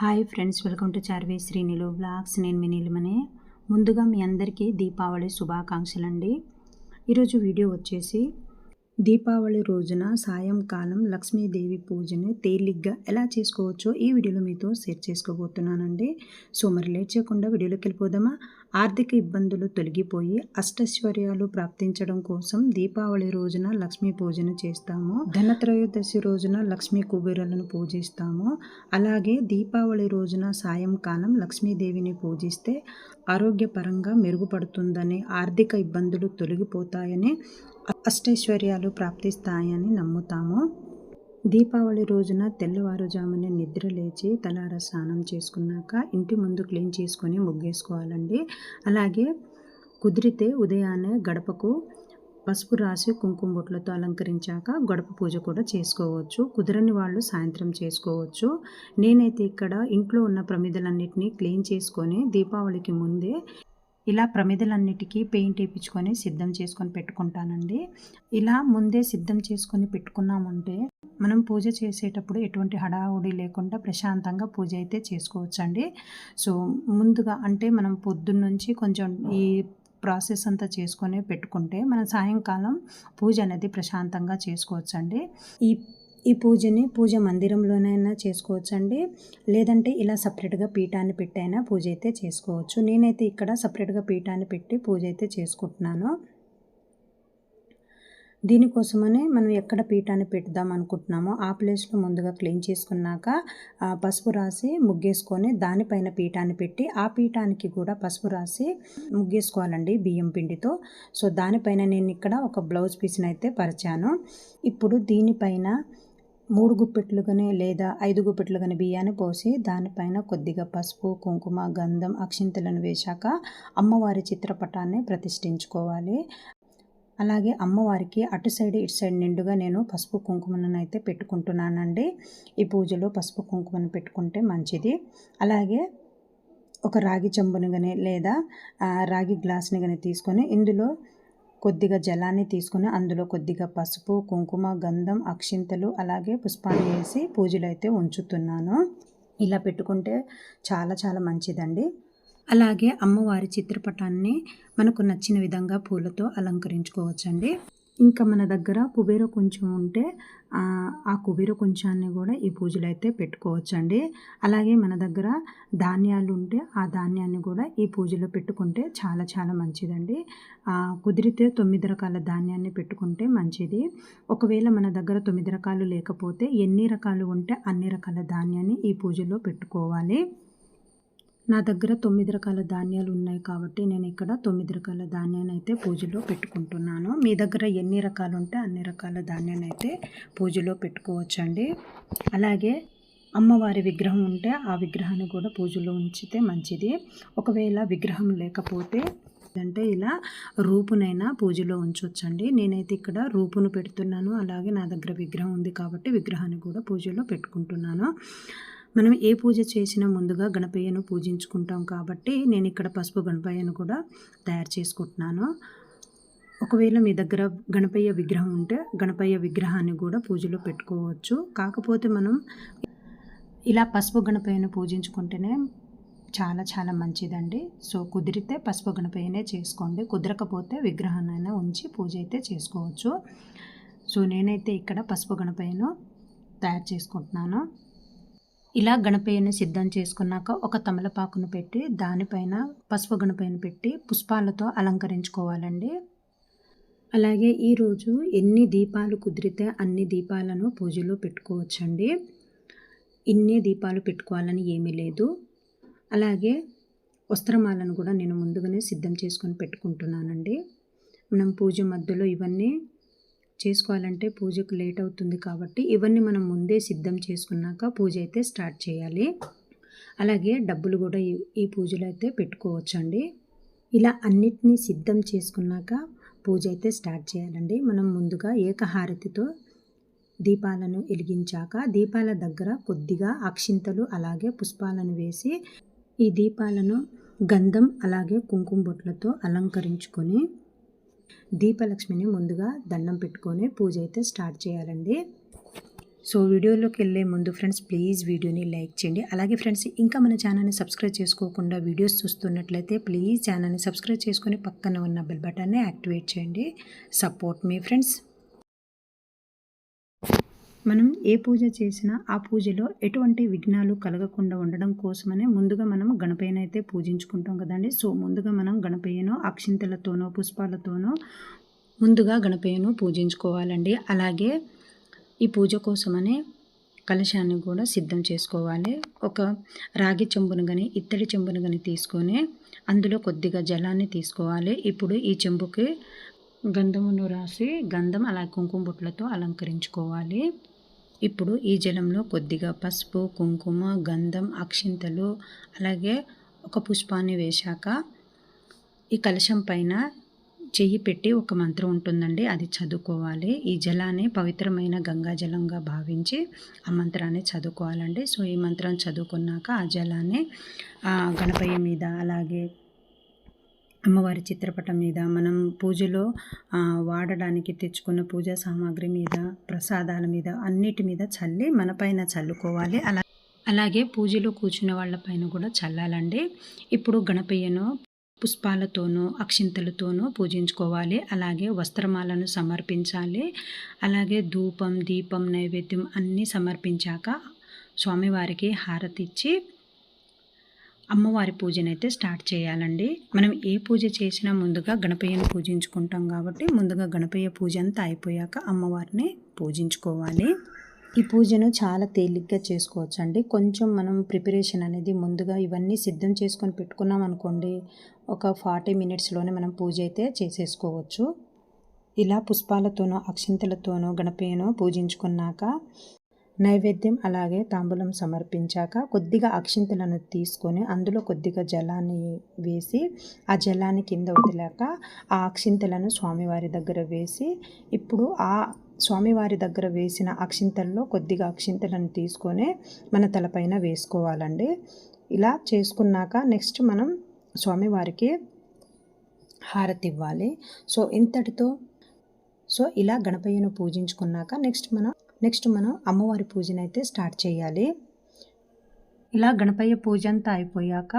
Hi friends welcome to Charvi శ్రీనిలు blogs నేను మీ ముందుగా మీ అందరికీ దీపావళి శుభాకాంక్షలు అండి ఈరోజు వీడియో వచ్చేసి దీపావళి రోజున సాయంకాలం లక్ష్మీదేవి పూజని తేలిగ్గా ఎలా చేసుకోవచ్చో ఈ వీడియోలో మీతో షేర్ చేసుకోబోతున్నానండి. సో మరి లేట్ చేయకుండా వీడియోలోకి వెళ్ళిపోదామా? ఆర్థిక ఇబ్బందులు తొలగిపోయి అష్టైశ్వర్యాలు ప్రాప్తించడం కోసం దీపావళి రోజున లక్ష్మీ పూజను చేస్తాము. ధనత్రయోదశి రోజున లక్ష్మీ కుబేరులను పూజిస్తాము. అలాగే దీపావళి రోజున సాయంకాలం లక్ష్మీదేవిని పూజిస్తే ఆరోగ్యపరంగా మెరుగుపడుతుందని ఆర్థిక ఇబ్బందులు తొలగిపోతాయని అష్టైశ్వర్యాలు ప్రాప్తిస్తాయని నమ్ముతాము. దీపావళి రోజున తెల్లవారుజామునే నిద్ర లేచి తలార స్నానం చేసుకున్నాక ఇంటి ముందు క్లీన్ చేసుకొని ముగ్గేసుకోవాలండి. అలాగే కుదిరితే ఉదయాన్నే గడపకు పసుపు రాసి కుంకుమ బొట్లతో అలంకరించాక గడప పూజ కూడా చేసుకోవచ్చు. కుదరని వాళ్ళు సాయంత్రం చేసుకోవచ్చు. నేనైతే ఇక్కడ ఇంట్లో ఉన్న ప్రమిదలన్నిటినీ క్లీన్ చేసుకొని దీపావళికి ముందే ఇలా ప్రమిదలన్నిటికీ పెయింట్ వేయించుకొని సిద్ధం చేసుకొని పెట్టుకుంటానండి. ఇలా ముందే సిద్ధం చేసుకొని పెట్టుకున్నామంటే మనం పూజ చేసేటప్పుడు ఎటువంటి హడావుడి లేకుండా ప్రశాంతంగా పూజ అయితే చేసుకోవచ్చండి. సో ముందుగా అంటే మనం పొద్దున్నుంచి కొంచెం ఈ ప్రాసెస్ అంతా చేసుకొని పెట్టుకుంటే మనం సాయంకాలం పూజ అనేది ప్రశాంతంగా చేసుకోవచ్చండి. ఈ ఈ పూజని పూజ మందిరంలోనైనా చేసుకోవచ్చండి. లేదంటే ఇలా సపరేట్గా పీఠాన్ని పెట్టైనా పూజ అయితే చేసుకోవచ్చు. నేనైతే ఇక్కడ సపరేట్గా పీఠాన్ని పెట్టి పూజ అయితే చేసుకుంటున్నాను. దీనికోసమని మనం ఎక్కడ పీఠాన్ని పెడదాం అనుకుంటున్నామో ఆ ప్లేస్లో ముందుగా క్లీన్ చేసుకున్నాక పసుపు రాసి ముగ్గేసుకొని దానిపైన పీఠాన్ని పెట్టి ఆ పీఠానికి కూడా పసుపు రాసి ముగ్గేసుకోవాలండి బియ్యం పిండితో. సో దానిపైన నేను ఇక్కడ ఒక బ్లౌజ్ పీస్ని అయితే పరిచాను. ఇప్పుడు దీనిపైన మూడు గుప్పెట్లుగానే లేదా ఐదు గుప్పెట్లుగానే బియ్యాన్ని పోసి దానిపైన కొద్దిగా పసుపు కుంకుమ గంధం అక్షింతలను వేశాక అమ్మవారి చిత్రపటాన్ని ప్రతిష్ఠించుకోవాలి. అలాగే అమ్మవారికి అటు సైడ్ ఇటు సైడ్ నిండుగా నేను పసుపు కుంకుమను అయితే పెట్టుకుంటున్నానండి. ఈ పూజలో పసుపు కుంకుమను పెట్టుకుంటే మంచిది. అలాగే ఒక రాగి చెంబుని కానీ లేదా రాగి గ్లాస్ని కానీ తీసుకొని ఇందులో కొద్దిగా జలాన్ని తీసుకుని అందులో కొద్దిగా పసుపు కుంకుమ గంధం అక్షింతలు అలాగే పుష్పాన్ని వేసి పూజలు అయితే ఉంచుతున్నాను. ఇలా పెట్టుకుంటే చాలా చాలా మంచిదండి. అలాగే అమ్మవారి చిత్రపటాన్ని మనకు నచ్చిన విధంగా పూలతో అలంకరించుకోవచ్చండి. ఇంకా మన దగ్గర కుబేర కొంచెం ఉంటే ఆ కుబేర కొంచాన్ని కూడా ఈ పూజలు అయితే పెట్టుకోవచ్చండి. అలాగే మన దగ్గర ధాన్యాలు ఉంటే ఆ ధాన్యాన్ని కూడా ఈ పూజలో పెట్టుకుంటే చాలా చాలా మంచిదండి. కుదిరితే తొమ్మిది రకాల ధాన్యాన్ని పెట్టుకుంటే మంచిది. ఒకవేళ మన దగ్గర తొమ్మిది రకాలు లేకపోతే ఎన్ని రకాలు ఉంటే అన్ని రకాల ధాన్యాన్ని ఈ పూజలో పెట్టుకోవాలి. నా దగ్గర తొమ్మిది రకాల ధాన్యాలు ఉన్నాయి కాబట్టి నేను ఇక్కడ తొమ్మిది రకాల ధాన్యాన్ని అయితే పూజలో పెట్టుకుంటున్నాను. మీ దగ్గర ఎన్ని రకాలు ఉంటే అన్ని రకాల ధాన్యాన్ని అయితే పూజలో పెట్టుకోవచ్చండి. అలాగే అమ్మవారి విగ్రహం ఉంటే ఆ విగ్రహాన్ని కూడా పూజలో ఉంచితే మంచిది. ఒకవేళ విగ్రహం లేకపోతే అంటే ఇలా రూపునైనా పూజలో ఉంచవచ్చండి నేనైతే ఇక్కడ రూపును పెడుతున్నాను. అలాగే నా దగ్గర విగ్రహం ఉంది కాబట్టి విగ్రహాన్ని కూడా పూజలో పెట్టుకుంటున్నాను. మనం ఏ పూజ చేసినా ముందుగా గణపయ్యను పూజించుకుంటాం కాబట్టి నేను ఇక్కడ పసుపు గణపయ్యను కూడా తయారు చేసుకుంటున్నాను. ఒకవేళ మీ దగ్గర గణపయ్య విగ్రహం ఉంటే గణపయ్య విగ్రహాన్ని కూడా పూజలో పెట్టుకోవచ్చు. కాకపోతే మనం ఇలా పసుపు గణపయ్యను పూజించుకుంటేనే చాలా చాలా మంచిదండి. సో కుదిరితే పసుపు గణపయ్యనే చేసుకోండి. కుదరకపోతే విగ్రహాన్ని ఉంచి పూజ అయితే చేసుకోవచ్చు. సో నేనైతే ఇక్కడ పసుపు గణపయ్యను తయారు చేసుకుంటున్నాను. ఇలా గణపయ్యను సిద్ధం చేసుకున్నాక ఒక తమలపాకును పెట్టి దానిపైన పసుపు గణపయ్యను పెట్టి పుష్పాలతో అలంకరించుకోవాలండి. అలాగే ఈరోజు ఎన్ని దీపాలు కుదిరితే అన్ని దీపాలను పూజలో పెట్టుకోవచ్చండి. ఇన్నే దీపాలు పెట్టుకోవాలని ఏమీ లేదు. అలాగే వస్త్రమాలను కూడా నేను ముందుగానే సిద్ధం చేసుకొని పెట్టుకుంటున్నానండి. మనం పూజ మధ్యలో ఇవన్నీ చేసుకోవాలంటే పూజకు లేట్ అవుతుంది కాబట్టి ఇవన్నీ మనం ముందే సిద్ధం చేసుకున్నాక పూజ అయితే స్టార్ట్ చేయాలి. అలాగే డబ్బులు కూడా ఈ పూజలో అయితే పెట్టుకోవచ్చండి. ఇలా అన్నిటినీ సిద్ధం చేసుకున్నాక పూజ అయితే స్టార్ట్ చేయాలండి. మనం ముందుగా ఏకహారతితో దీపాలను వెలిగించాక దీపాల దగ్గర కొద్దిగా అక్షింతలు అలాగే పుష్పాలను వేసి ఈ దీపాలను గంధం అలాగే కుంకుమ బొట్లతో అలంకరించుకొని దీపలక్ష్మిని ముందుగా దండం పెట్టుకొని పూజ అయితే స్టార్ట్ చేయాలండి. సో వీడియోలోకి వెళ్ళే ముందు ఫ్రెండ్స్ ప్లీజ్ వీడియోని లైక్ చేయండి. అలాగే ఫ్రెండ్స్ ఇంకా మన ఛానల్ని సబ్స్క్రైబ్ చేసుకోకుండా వీడియోస్ చూస్తున్నట్లయితే ప్లీజ్ ఛానల్ని సబ్స్క్రైబ్ చేసుకొని పక్కన ఉన్న బెల్ బటన్ని యాక్టివేట్ చేయండి. సపోర్ట్ మీ ఫ్రెండ్స్. మనం ఏ పూజ చేసినా ఆ పూజలో ఎటువంటి విఘ్నాలు కలగకుండా ఉండడం కోసమనే ముందుగా మనం గణపయ్యను అయితే పూజించుకుంటాం కదండి. సో ముందుగా మనం గణపయ్యను అక్షింతలతోనో పుష్పాలతోనో ముందుగా గణపయ్యను పూజించుకోవాలండి. అలాగే ఈ పూజ కోసమని కలశాన్ని కూడా సిద్ధం చేసుకోవాలి. ఒక రాగి చెంబును కానీ ఇత్తడి చెంబును కానీ తీసుకొని అందులో కొద్దిగా జలాన్ని తీసుకోవాలి. ఇప్పుడు ఈ చెంబుకి గంధమును రాసి గంధం అలా కుంకుమ బొట్లతో అలంకరించుకోవాలి. ఇప్పుడు ఈ జలంలో కొద్దిగా పసుపు కుంకుమ గంధం అక్షింతలు అలాగే ఒక పుష్పాన్ని వేశాక ఈ కలశం పైన చెయ్యి పెట్టి ఒక మంత్రం ఉంటుందండి అది చదువుకోవాలి. ఈ జలాన్ని పవిత్రమైన గంగా జలంగా భావించి ఆ మంత్రాన్ని చదువుకోవాలండి. సో ఈ మంత్రం చదువుకున్నాక ఆ జలాన్ని గణపయ్య మీద అలాగే అమ్మవారి చిత్రపటం మీద మనం పూజలో వాడడానికి తెచ్చుకున్న పూజా సామాగ్రి మీద ప్రసాదాల మీద అన్నిటి మీద చల్లి మన పైన చల్లుకోవాలి. అలా అలాగే పూజలో కూర్చున్న వాళ్ళపైన కూడా చల్లాలండి. ఇప్పుడు గణపయ్యను పుష్పాలతోనూ అక్షింతలతోనూ పూజించుకోవాలి. అలాగే వస్త్రమాలను సమర్పించాలి. అలాగే ధూపం దీపం నైవేద్యం అన్నీ సమర్పించాక స్వామివారికి హారతిచ్చి ఇచ్చి అమ్మవారి పూజనైతే స్టార్ట్ చేయాలండి. మనం ఏ పూజ చేసినా ముందుగా గణపయ్యను పూజించుకుంటాం కాబట్టి ముందుగా గణపయ్య పూజ అంతా అయిపోయాక అమ్మవారిని పూజించుకోవాలి. ఈ పూజను చాలా తేలిగ్గా చేసుకోవచ్చు అండి కొంచెం మనం ప్రిపరేషన్ అనేది ముందుగా ఇవన్నీ సిద్ధం చేసుకొని పెట్టుకున్నాం అనుకోండి ఒక ఫార్టీ మినిట్స్లోనే మనం పూజ అయితే చేసేసుకోవచ్చు. ఇలా పుష్పాలతోనో అక్షింతలతోనో గణపయ్యను పూజించుకున్నాక నైవేద్యం అలాగే తాంబూలం సమర్పించాక కొద్దిగా అక్షింతలను తీసుకొని అందులో కొద్దిగా జలాన్ని వేసి ఆ జలాన్ని కింద వదిలాక ఆ అక్షింతలను స్వామివారి దగ్గర వేసి ఇప్పుడు ఆ స్వామివారి దగ్గర వేసిన అక్షింతల్లో కొద్దిగా అక్షింతలను తీసుకొని మన తలపైన వేసుకోవాలండి. ఇలా చేసుకున్నాక నెక్స్ట్ మనం స్వామివారికి హారతి ఇవ్వాలి. సో ఇంతటితో సో ఇలా గణపయ్యను పూజించుకున్నాక నెక్స్ట్ మనం నెక్స్ట్ మనం అమ్మవారి పూజను అయితే స్టార్ట్ చేయాలి. ఇలా గణపయ్య పూజ అంతా అయిపోయాక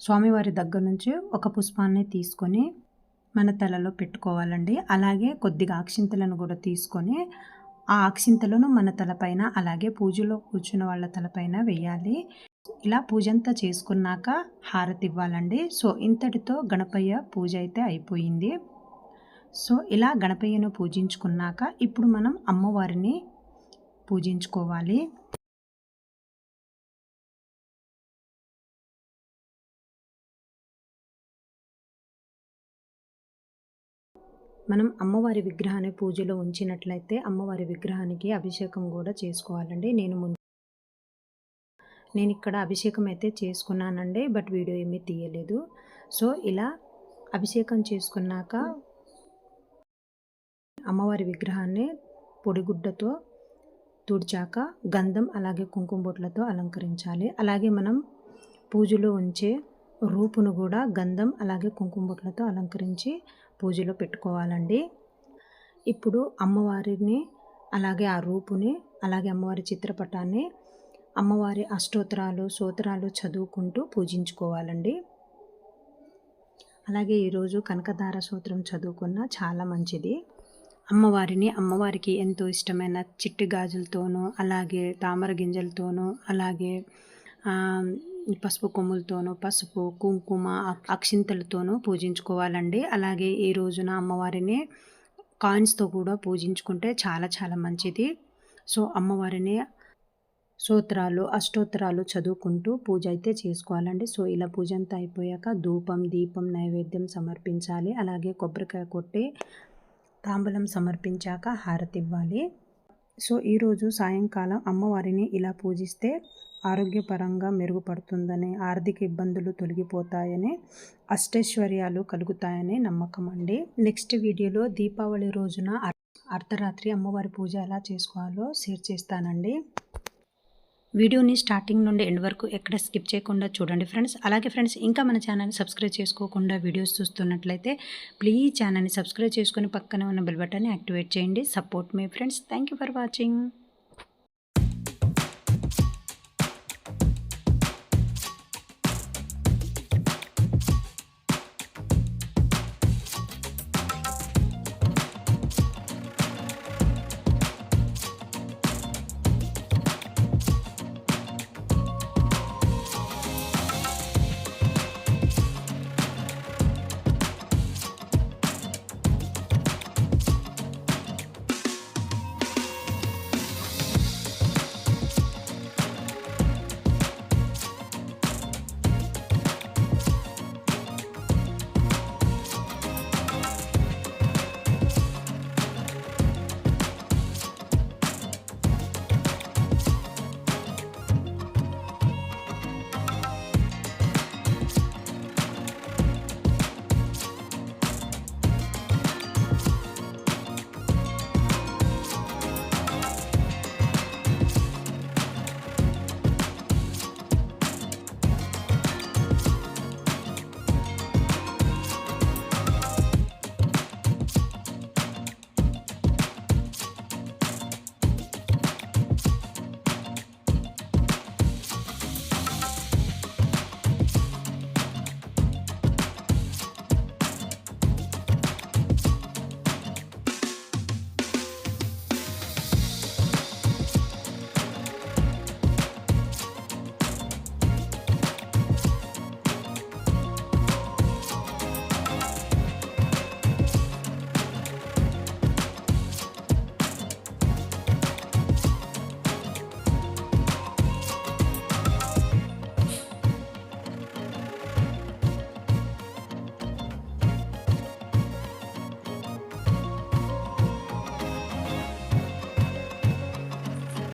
స్వామివారి దగ్గర నుంచి ఒక పుష్పాన్ని తీసుకొని మన తలలో పెట్టుకోవాలండి. అలాగే కొద్దిగా అక్షింతలను కూడా తీసుకొని ఆ అక్షింతలను మన తలపైన అలాగే పూజలో కూర్చున్న వాళ్ళ తలపైన వేయాలి. ఇలా పూజ అంతా చేసుకున్నాక హారతి ఇవ్వాలండి. సో ఇంతటితో గణపయ్య పూజ అయితే అయిపోయింది. సో ఇలా గణపయ్యను పూజించుకున్నాక ఇప్పుడు మనం అమ్మవారిని పూజించుకోవాలి. మనం అమ్మవారి విగ్రహాన్ని పూజలో ఉంచినట్లయితే అమ్మవారి విగ్రహానికి అభిషేకం కూడా చేసుకోవాలండి. నేను ముందు నేను ఇక్కడ అభిషేకం అయితే చేసుకున్నానండి బట్ వీడియో ఏమీ తీయలేదు. సో ఇలా అభిషేకం చేసుకున్నాక అమ్మవారి విగ్రహాన్ని పొడిగుడ్డతో తుడిచాక గంధం అలాగే కుంకుమ బొట్లతో అలంకరించాలి. అలాగే మనం పూజలో ఉంచే రూపును కూడా గంధం అలాగే కుంకుమ బొట్లతో అలంకరించి పూజలో పెట్టుకోవాలండి. ఇప్పుడు అమ్మవారిని అలాగే ఆ రూపుని అలాగే అమ్మవారి చిత్రపటాన్ని అమ్మవారి అష్టోత్తరాలు సూత్రాలు చదువుకుంటూ పూజించుకోవాలండి. అలాగే ఈరోజు కనకధార సూత్రం చదువుకున్న చాలా మంచిది. అమ్మవారిని అమ్మవారికి ఎంతో ఇష్టమైన చిట్టి గాజులతోనూ అలాగే తామర గింజలతోనూ అలాగే పసుపు కొమ్ములతోనూ పసుపు కుంకుమ అక్షింతలతోనూ పూజించుకోవాలండి. అలాగే ఈ రోజున అమ్మవారిని కాయిన్స్తో కూడా పూజించుకుంటే చాలా చాలా మంచిది. సో అమ్మవారిని సూత్రాలు అష్టోత్తరాలు చదువుకుంటూ పూజ అయితే చేసుకోవాలండి. సో ఇలా పూజ అంతా అయిపోయాక ధూపం దీపం నైవేద్యం సమర్పించాలి. అలాగే కొబ్బరికాయ కొట్టి తాంబూలం సమర్పించాక హారతి ఇవ్వాలి. సో ఈరోజు సాయంకాలం అమ్మవారిని ఇలా పూజిస్తే ఆరోగ్యపరంగా మెరుగుపడుతుందని ఆర్థిక ఇబ్బందులు తొలగిపోతాయని అష్టైశ్వర్యాలు కలుగుతాయని నమ్మకం అండి. నెక్స్ట్ వీడియోలో దీపావళి రోజున అర్ధరాత్రి అమ్మవారి పూజ ఎలా చేసుకోవాలో షేర్ చేస్తానండి. వీడియోని స్టార్టింగ్ నుండి ఎండ్ వరకు ఎక్కడ స్కిప్ చేయకుండా చూడండి ఫ్రెండ్స్. అలాగే ఫ్రెండ్స్ ఇంకా మన ఛానల్ని సబ్స్క్రైబ్ చేసుకోకుండా వీడియోస్ చూస్తున్నట్లయితే ప్లీజ్ ఛానల్ని సబ్స్క్రైబ్ చేసుకుని పక్కన ఉన్న బెల్ బటన్ని యాక్టివేట్ చేయండి. సపోర్ట్ మీ ఫ్రెండ్స్ థ్యాంక్ ఫర్ వాచింగ్